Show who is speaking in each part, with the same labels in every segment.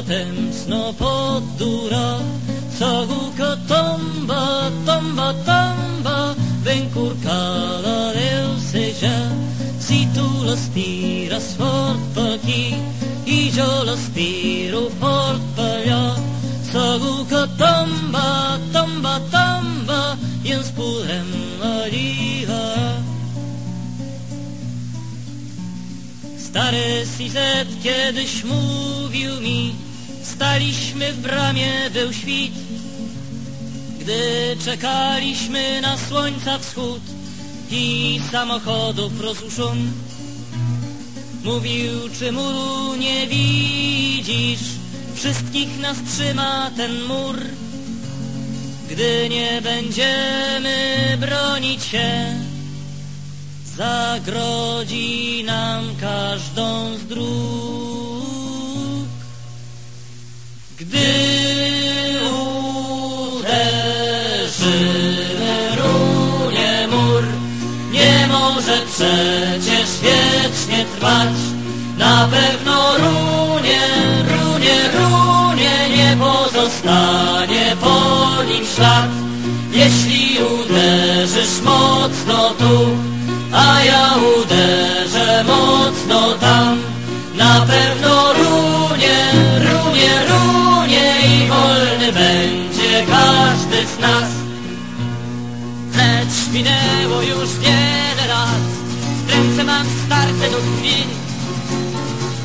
Speaker 1: powrotem sno podura Saguka tomba, tomba, tomba Ben curcada del seja Si tu les tires fort per aquí i jo les tiro fort per allà segur que tomba, tomba, tomba i ens podrem alliberar Stary Sizet kiedyś mówił mi Staliśmy w bramie, był świt. Gdy czekaliśmy na słońca wschód I samochodów rozruszon Mówił, czy muru nie widzisz? Wszystkich nas trzyma ten mur. Gdy nie będziemy bronić się Zagrodzi nam każdą z dróg może przecież wiecznie trwać. Na pewno runie, runie, runie Nie pozostanie po nim ślad. Jeśli uderzysz mocno tu A ja uderzę mocno tam. Na pewno runie, runie, runie I wolny będzie każdy z nas. Lecz minęło już lat Ręce mam starte do krwi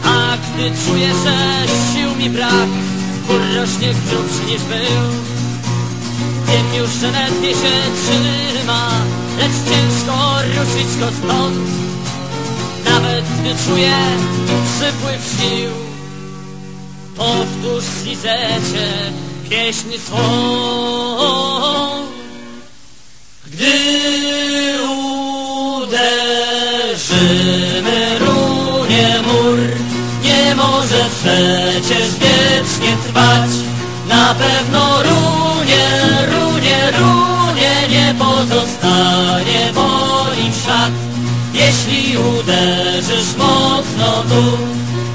Speaker 1: A gdy czuję, że sił mi brak Mur rośnie grubszy niż był. Wiem już, że ledwie się trzyma Lecz ciężko ruszyć go stąd. Nawet gdy czuję przypływ sił Powtórz Sizecie pieśń swą. Gdy przecież wiecznie trwać. Na pewno runie, runie, runie Nie pozostanie po nim ślad Jeśli uderzysz mocno tu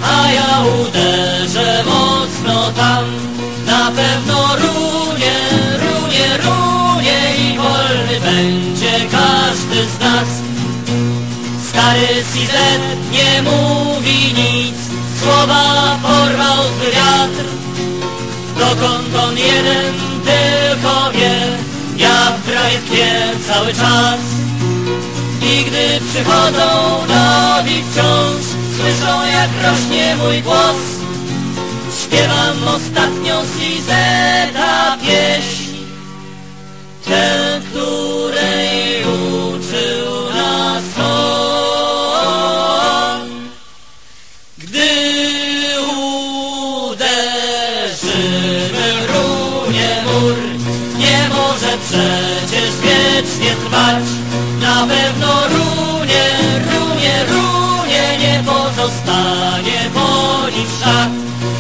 Speaker 1: A ja uderzę mocno tam. Na pewno runie, runie, runie I wolny będzie każdy z nas. Stary Sizet nie mówi nic Słowa porwał wiatr Dokąd on jeden tylko wie. Ja w cały czas. I gdy przychodzą nowi wciąż Słyszą jak rośnie mój głos. Śpiewam ostatnią Sizeta wiecznie trwać. Na pewno runie, runie, runie Nie pozostanie po nim szat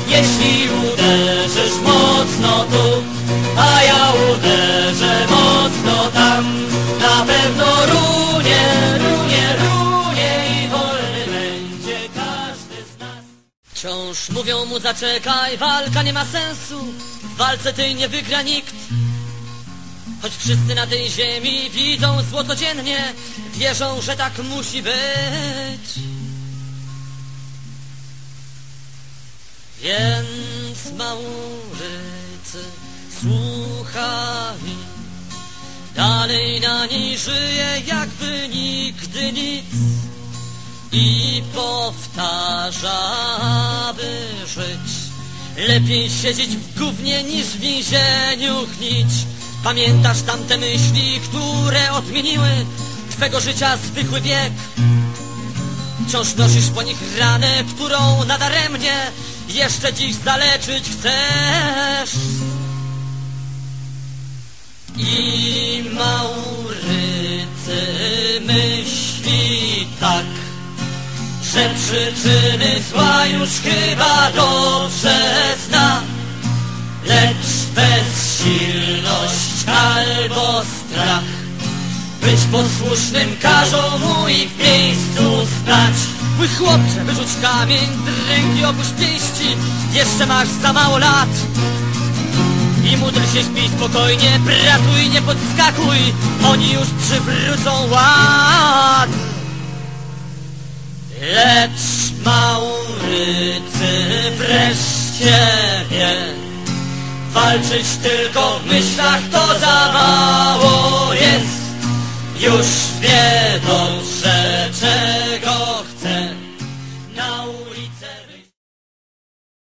Speaker 1: Jeśli uderzysz mocno tu A ja uderzę mocno tam. Na pewno runie, runie, runie I wolny będzie każdy z nas. Wciąż mówią mu zaczekaj, walka nie ma sensu. W walce tej nie wygra nikt Choć wszyscy na tej ziemi widzą zło codziennie Wierzą, że tak musi być. Więc Maurycy słuchali Dalej na niej żyje jakby nigdy nic. I powtarza, by żyć. Lepiej siedzieć w gównie niż w więzieniu chnić Pamiętasz tamte myśli, które odmieniły Twego życia zwykły bieg Wciąż nosisz po nich ranę, którą nadaremnie Jeszcze dziś zaleczyć chcesz. I Maurycy myśli tak Że przyczyny zła już chyba dobrze zna strach Być posłusznym każą mu i w miejscu stać. Mój chłopcze, wyrzuć kamień, dręki opuść pięści Jeszcze masz za mało lat. I módl się śpi spokojnie, pratuj, nie podskakuj Oni już przywrócą ład. Lecz Maurycy wreszcie wie Walczyć tylko w myślach to